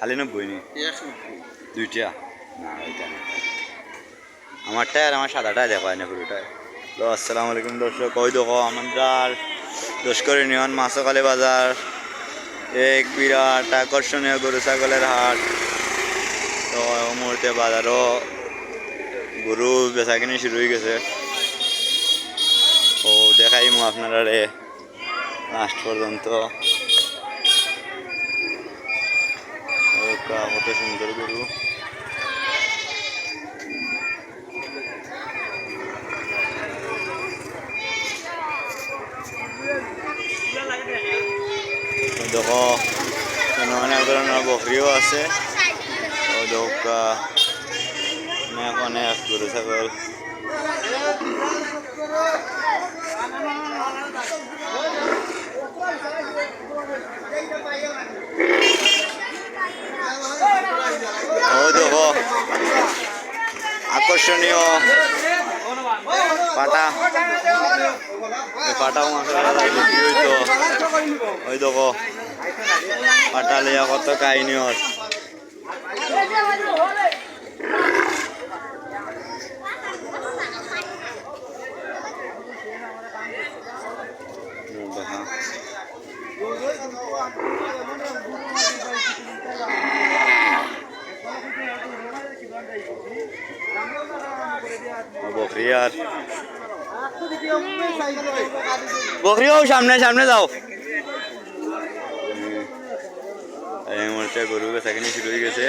খালি নব্বই নি দুইটা? না ওইটা না। আমারটা আর আমার সাদাটাই দেখায় না পুরোটাই তো আসসালামু আলাইকুম দর্শক। ওই দেখো আমাদের দশকরি নিয়ন মাছকালী বাজার। এক বিরাট আকর্ষণীয় গরু ছাগলের হাট। তো মুহূর্তে বাজারও গরু বেচা কিনি শুরু হয়ে গেছে। ও দেখাই মু আপনারা রে লাস্ট পর্যন্ত ও কা- কত সুন্দর গরু তো দেখো এখানে অনেক ধরনের বকরিও আছে ও দেখা অনেক অনেক গরু ছাগল ও দেখো আকর্ষণীয় পাটা। এই পাটা মাছের হইতো? ওই দেখো পাটা লিয়া কত কাহিনী হয় দেখা বকরি আর বকরিও সামনে সামনে যাও। এই মুহূর্তে গরু বেচা কিনি শুরু হয়ে গেছে।